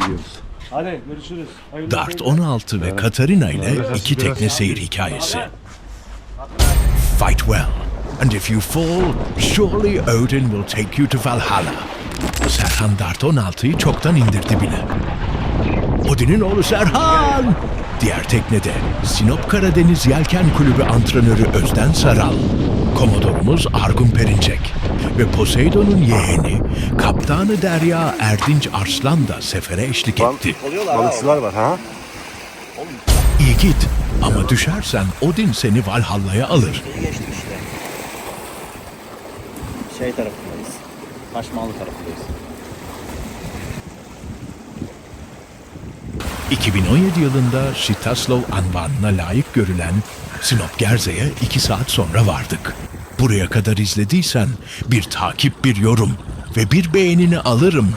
gidiyoruz. Hadi görüşürüz. Hayırlı Dart 16 ve Katarina ile iki tekne seyir hikayesi. Fight well, and if you fall, surely Odin will take you to Valhalla. Serhan Dart 16'yı çoktan indirdi bile. Odin'in oğlu Serhan! Diğer teknede Sinop Karadeniz Yelken Kulübü antrenörü Özden Saral, Komodorumuz Argun Perinçek ve Poseidon'un yeğeni Kaptanı Derya Erdinç Arslan da sefere eşlik etti. Balıkçılar var ha. İyi git ama düşersen Odin seni Valhalla'ya alır. Geçti işte. Şey tarafındayız. Taşmalı tarafındayız. 2017 yılında Şitaslov anvanına layık görülen Sinop Gerze'ye 2 saat sonra vardık. Buraya kadar izlediysen bir takip bir yorum ve bir beğenini alırım.